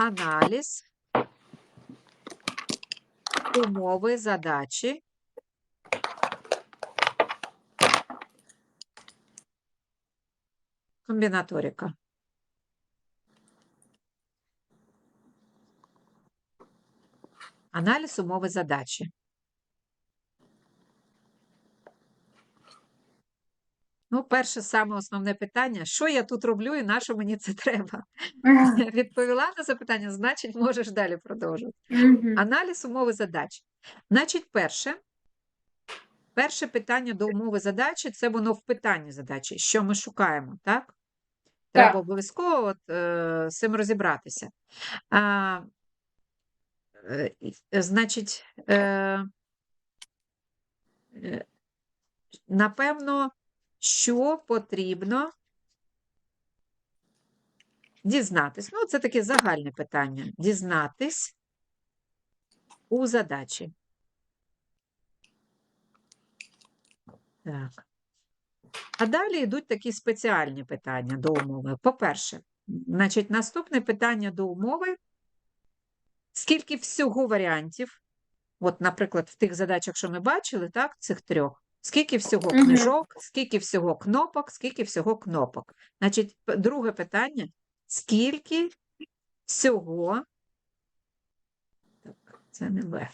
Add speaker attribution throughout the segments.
Speaker 1: аналіз умови задачі комбінаторика. Аналіз умови задачі. Ну, перше саме основне питання: що я тут роблю і на що мені це треба? Відповіла на запитання, значить, можеш далі продовжувати. Аналіз умови задач. Значить, перше, перше питання до умови задачі це воно в питанні задачі. Що ми шукаємо, так? Треба
Speaker 2: Так.
Speaker 1: обов'язково от, е, з цим розібратися. А, е, е, значить, е, е, напевно, що потрібно дізнатись. Ну, це таке загальне питання. Дізнатись у задачі. Так. А далі йдуть такі спеціальні питання до умови. По-перше, значить, наступне питання до умови. Скільки всього варіантів? От, наприклад, в тих задачах, що ми бачили, так, цих трьох. Скільки всього книжок, скільки всього кнопок, скільки всього кнопок. Значить, друге питання: скільки всього, так, це не В,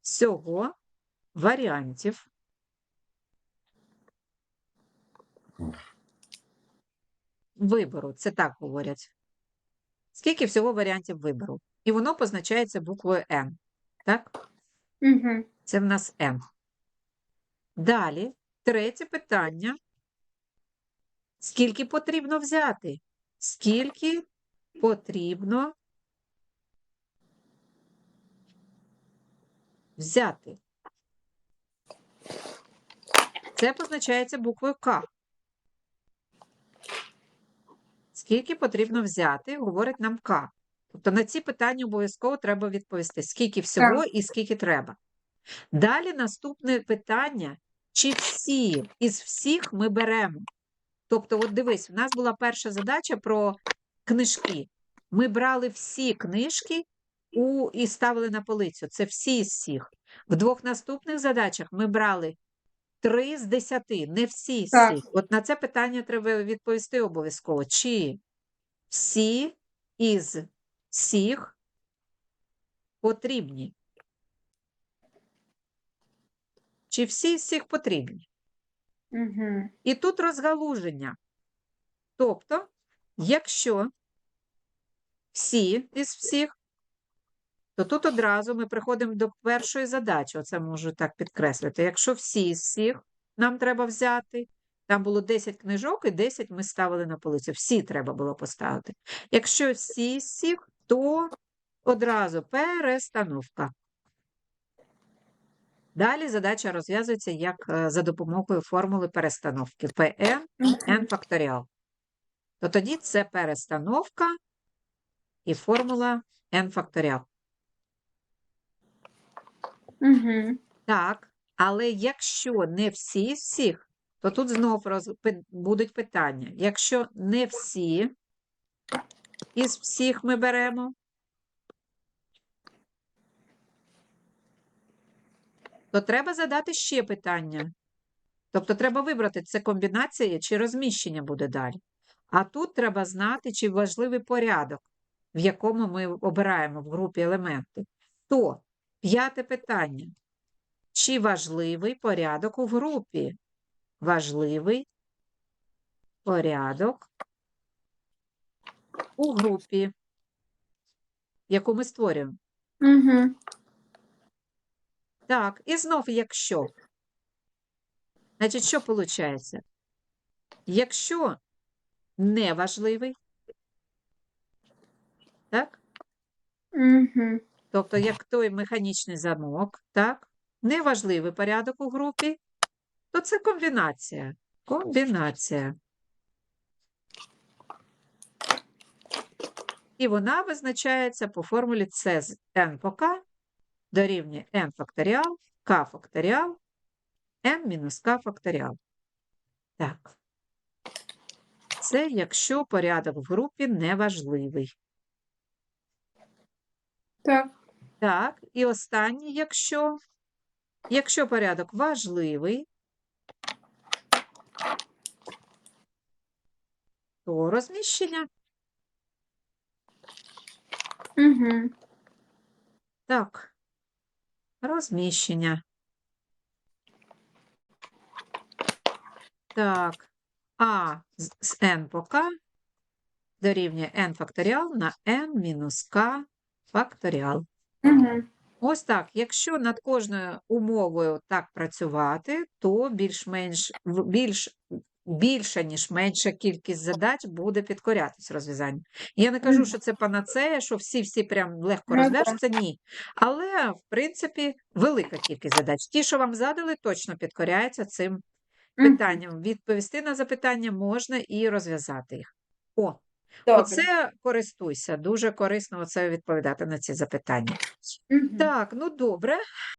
Speaker 1: всього варіантів вибору. Це так говорять. Скільки всього варіантів вибору? І воно позначається буквою N. Так?
Speaker 2: Мгм.
Speaker 1: Це в нас N. Далі, третє питання. Скільки потрібно взяти? Скільки потрібно взяти? Це позначається буквою К. Скільки потрібно взяти, говорить нам К. Тобто на ці питання обов'язково треба відповісти, скільки всього і скільки треба. Далі наступне питання: чи всі із всіх ми беремо? Тобто, от дивись, в нас була перша задача про книжки. Ми брали всі книжки у, і ставили на полицю. Це всі із всіх. В двох наступних задачах ми брали три з десяти, не всі з всіх. От на це питання треба відповісти обов'язково. Чи всі із всіх потрібні? Чи всі з всіх потрібні?
Speaker 2: Мгм.
Speaker 1: І тут розгалуження. Тобто, якщо всі із всіх, то тут одразу ми приходимо до першої задачі. Оце можу так підкреслити. Якщо всі із всіх нам треба взяти, там було 10 книжок і 10 ми ставили на полицю. Всі треба було поставити. Якщо всі з всіх, то одразу перестановка. Далі задача розв'язується як е, за допомогою формули перестановки Pn n факторіал. То тоді це перестановка і формула n факторіал.
Speaker 2: Мгм.
Speaker 1: Так, але якщо не всі з всіх, то тут знов роз... будуть питання. Якщо не всі із всіх ми беремо, то треба задати ще питання. Тобто треба вибрати, це комбінація чи розміщення буде далі. А тут треба знати, чи важливий порядок, в якому ми обираємо в групі елементи. То п'яте питання. Чи важливий порядок у групі? Важливий порядок у групі, яку ми створюємо.
Speaker 2: Мгм.
Speaker 1: Так, і знов якщо. Значить, що виходить? Якщо не важливий, так?
Speaker 2: Мгм.
Speaker 1: Тобто, як той механічний замок, так? Неважливий порядок у групі, то це комбінація. Комбінація. І вона визначається по формулі С з k дорівнює n факторіал, k факторіал, n мінус k факторіал. Так. Це якщо порядок в групі неважливий.
Speaker 2: Так.
Speaker 1: Так, і останнє, якщо, якщо порядок важливий, то розміщення.
Speaker 2: Угу.
Speaker 1: Так, розміщення. Так, а з n по k дорівнює n факторіал на n мінус k факторіал.
Speaker 2: Угу.
Speaker 1: Ось так. Якщо над кожною умовою так працювати, то більш-менш більш більша, ніж менша кількість задач буде підкорятись розв'язанню. Я не кажу, що це панацея, що всі-всі прям легко
Speaker 2: Ну,
Speaker 1: розв'яжуться, ні. Але, в принципі, велика кількість задач. Ті, що вам задали, точно підкоряються цим питанням. Відповісти на запитання можна і розв'язати їх. О,
Speaker 2: Добре.
Speaker 1: оце користуйся. Дуже корисно оце відповідати на ці запитання.
Speaker 2: Мгм.
Speaker 1: Так, ну добре.